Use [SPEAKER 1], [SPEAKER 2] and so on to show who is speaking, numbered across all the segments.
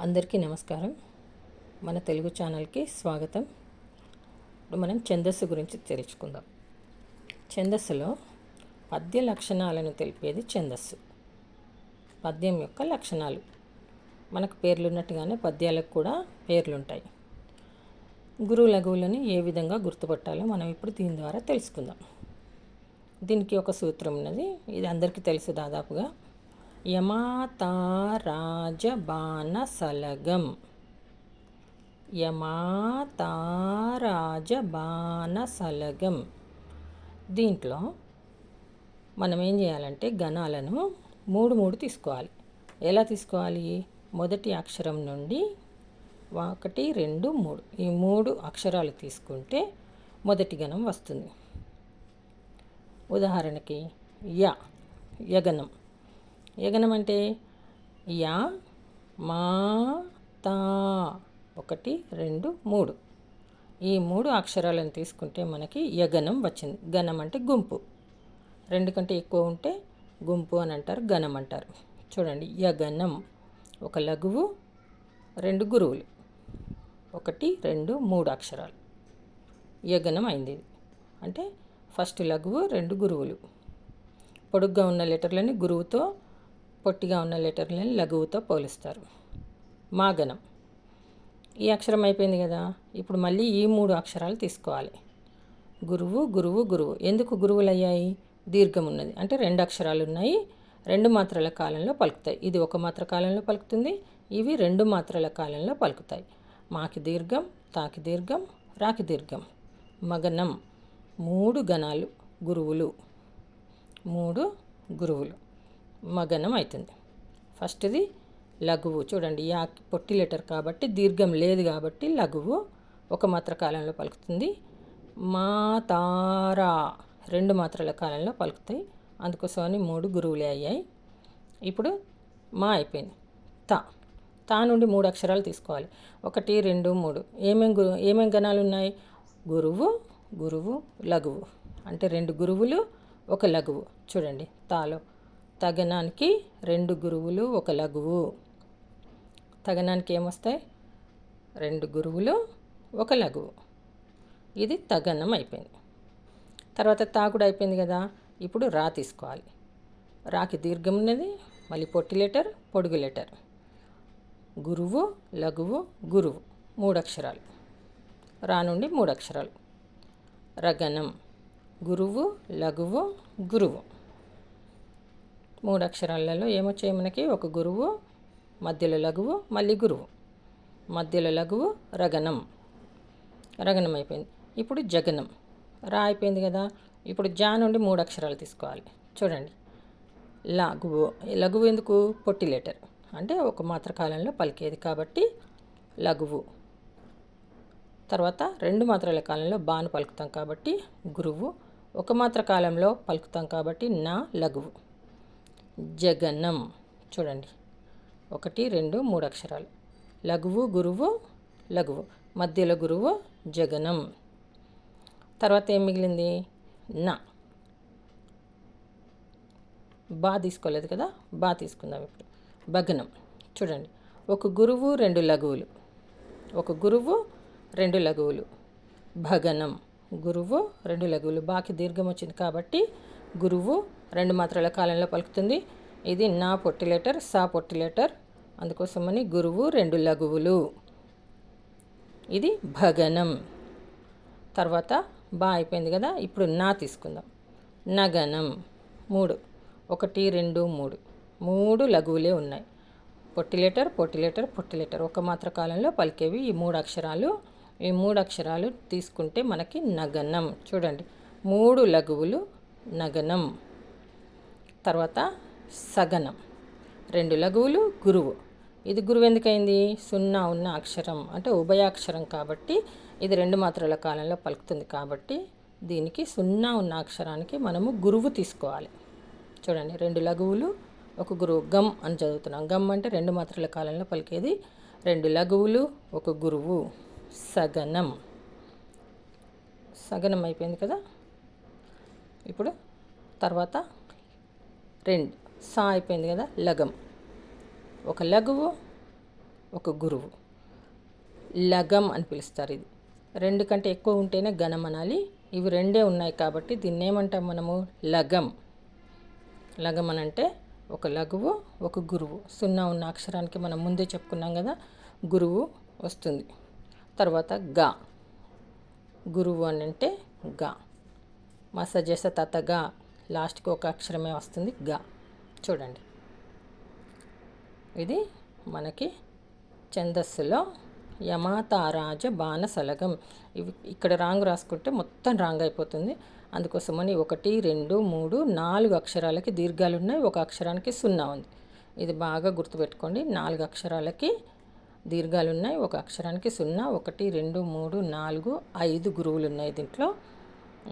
[SPEAKER 1] అందరికీ నమస్కారం. మన తెలుగు ఛానల్కి స్వాగతం. ఇప్పుడు మనం ఛందస్సు గురించి తెలుసుకుందాం. ఛందస్సులో పద్య లక్షణాలను తెలిపేది ఛందస్సు. పద్యం యొక్క లక్షణాలు. మనకు పేర్లు ఉన్నట్టుగానే పద్యాలకు కూడా పేర్లుంటాయి. గురువు లఘువులను ఏ విధంగా గుర్తుపట్టాలో మనం ఇప్పుడు దీని ద్వారా తెలుసుకుందాం. దీనికి ఒక సూత్రం ఉన్నది. ఇది అందరికీ తెలుసు దాదాపుగా. యమాతారాజబాణసలగం. యమాతారాజబాణసలగం. దీంట్లో మనం ఏం చేయాలంటే గణాలను మూడు మూడు తీసుకోవాలి. ఎలా తీసుకోవాలి? మొదటి అక్షరం నుండి ఒకటి రెండు మూడు. ఈ మూడు అక్షరాలు తీసుకుంటే మొదటి గణం వస్తుంది. ఉదాహరణకి య యగనం. యగనం అంటే? యా మా తా. ఒకటి రెండు మూడు. ఈ మూడు అక్షరాలను తీసుకుంటే మనకి యగనం వచ్చింది. గణం అంటే గుంపు. రెండు కంటే ఎక్కువ ఉంటే గుంపు అని అంటారు గణం అంటారు. చూడండి యగనం. ఒక లఘువు రెండు గురువులు. ఒకటి రెండు మూడు అక్షరాలు. యగనం అయింది అంటే ఫస్ట్ లఘువు రెండు గురువులు. పొడుగ్గా ఉన్న లెటర్లని గురువుతో పొట్టిగా ఉన్న లెటర్లని లఘువుతో పోలుస్తారు. మాగనం. ఈ అక్షరం అయిపోయింది కదా? ఇప్పుడు మళ్ళీ ఈ మూడు అక్షరాలు తీసుకోవాలి. గురువు గురువు గురువు. ఎందుకు గురువులు అయ్యాయి దీర్ఘం ఉన్నది అంటే రెండు అక్షరాలు ఉన్నాయి రెండు మాత్రల కాలంలో పలుకుతాయి. ఇది ఒక మాత్ర కాలంలో పలుకుతుంది ఇవి రెండు మాత్రల కాలంలో పలుకుతాయి. మాకి దీర్ఘం తాకి దీర్ఘం రాకి దీర్ఘం. మగనం. మూడు గణాలు గురువులు. మూడు గురువులు. మగనం అవుతుంది ఫస్ట్ది లఘువు. చూడండి యా పొట్టి లెటర్ కాబట్టి దీర్ఘం లేదు కాబట్టి లఘువు ఒక మాత్ర కాలంలో పలుకుతుంది. మా తారా రెండు మాత్రల కాలంలో పలుకుతాయి. అందుకోసమని మూడు గురువులే అయ్యాయి. ఇప్పుడు మా అయిపోయింది. తా. తా నుండి మూడు అక్షరాలు తీసుకోవాలి. ఒకటి రెండు మూడు. ఏమేం గురు ఏమేం గణాలు ఉన్నాయి? గురువు గురువు లఘువు. అంటే రెండు గురువులు ఒక లఘువు. చూడండి తాలో తగనానికి రెండు గురువులు ఒక లఘువు. తగనానికి ఏమొస్తాయి రెండు గురువులు ఒక లఘువు. ఇది తగనం అయిపోయింది తర్వాత తాకుడు అయిపోయింది కదా ఇప్పుడు రా తీసుకోవాలి. రాకి దీర్ఘం ఉన్నది మళ్ళీ పొట్టి లెటర్ పొడుగు లెటర్. గురువు లఘువు గురువు మూడు అక్షరాలు రా నుండి మూడు అక్షరాలు రగనం. గురువు లఘువు గురువు. మూడు అక్షరాలలో ఏమొచ్చాయి మనకి? ఒక గురువు మధ్యలో లఘువు మళ్ళీ గురువు. మధ్యలో లఘువు రగనం. రగనం అయిపోయింది. ఇప్పుడు జగనం. రా అయిపోయింది కదా? ఇప్పుడు జా నుండి మూడు అక్షరాలు తీసుకోవాలి. చూడండి. లఘువు. లఘువు ఎందుకు? పొట్టి లెటర్. అంటే ఒక మాత్ర కాలంలో పలికేది కాబట్టి లఘువు. తర్వాత రెండు మాత్రల కాలంలో బాను పలుకుతాం కాబట్టి గురువు. ఒక మాత్ర కాలంలో పలుకుతాం కాబట్టి నా లఘువు. జగనం. చూడండి. ఒకటి రెండు మూడు అక్షరాలు. లఘువు గురువు లఘువు. మధ్యలో గురువు జగనం. తర్వాత ఏం మిగిలింది? నా. బా తీసుకోలేదు కదా? బా తీసుకుందాం ఇప్పుడు. భగనం. చూడండి. ఒక గురువు రెండు లఘువులు. ఒక గురువు రెండు లఘువులు. భగనం. గురువు రెండు లఘువులు. బాకి దీర్ఘం వచ్చింది కాబట్టి గురువు రెండు మాత్రల కాలంలో పలుకుతుంది. ఇది నా పొట్టి లెటర్ సా పొట్టి లెటర్. అందుకోసమని గురువు రెండు లఘువులు. ఇది భగనం. తర్వాత బా అయిపోయింది కదా ఇప్పుడు నా తీసుకుందాం. నగనం. మూడు. ఒకటి రెండు మూడు. మూడు లఘువులే ఉన్నాయి. పొట్టి లెటర్ పొట్టి లెటర్ పొట్టి లెటర్. ఒక మాత్ర కాలంలో పలికేవి ఈ మూడు అక్షరాలు. ఈ మూడు అక్షరాలు తీసుకుంటే మనకి నగనం. చూడండి. మూడు లఘువులు నగనం. తర్వాత సగనం రెండు లఘువులు గురువు. ఇది గురువు ఎందుకైంది? సున్నా ఉన్న అక్షరం. అంటే ఉభయాక్షరం కాబట్టి ఇది రెండు మాత్రల కాలంలో పలుకుతుంది కాబట్టి దీనికి సున్నా ఉన్న అక్షరానికి మనము గురువు తీసుకోవాలి. చూడండి రెండు లఘువులు ఒక గురువు గమ్ అని చదువుతున్నాం. గమ్ అంటే రెండు మాత్రల కాలంలో పలికేది. రెండు లఘువులు ఒక గురువు. సగనం సగనం అయిపోయింది కదా? ఇప్పుడు తర్వాత రెండు. సా అయిపోయింది కదా లగం. ఒక లఘువు ఒక గురువు. లగం అని పిలుస్తారు ఇది. రెండు కంటే ఎక్కువ ఉంటేనే ఘనం అనాలి. ఇవి రెండే ఉన్నాయి కాబట్టి దీన్ని ఏమంటాం మనము? లగం. లగం అని అంటే ఒక లఘువు ఒక గురువు. సున్నా ఉన్న అక్షరానికి మనం ముందే చెప్పుకున్నాం కదా గురువు వస్తుంది. తర్వాత గా. గురువు అని అంటే గా. మసజస తతగా లాస్ట్కి ఒక అక్షరమే వస్తుంది గా. చూడండి. ఇది మనకి ఛందస్సులో యమాతారాజ బాణసలగం. ఇవి ఇక్కడ రాంగ్ రాసుకుంటే మొత్తం రాంగ్ అయిపోతుంది. అందుకోసమని ఒకటి రెండు మూడు నాలుగు అక్షరాలకి దీర్ఘాలు ఉన్నాయి ఒక అక్షరానికి సున్నా ఉంది. ఇది బాగా గుర్తుపెట్టుకోండి. నాలుగు అక్షరాలకి దీర్ఘాలు ఉన్నాయి ఒక అక్షరానికి సున్నా ఒకటి రెండు మూడు నాలుగు ఐదు గురువులు ఉన్నాయి దీంట్లో.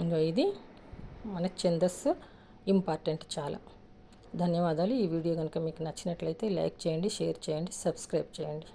[SPEAKER 1] ఇంకా ఇది మన ఛందస్సు ఇంపార్టెంట్ చాలా. ధన్యవాదాలు. ఈ వీడియో కనుక మీకు నచ్చినట్లయితే లైక్ చేయండి షేర్ చేయండి సబ్స్క్రైబ్ చేయండి.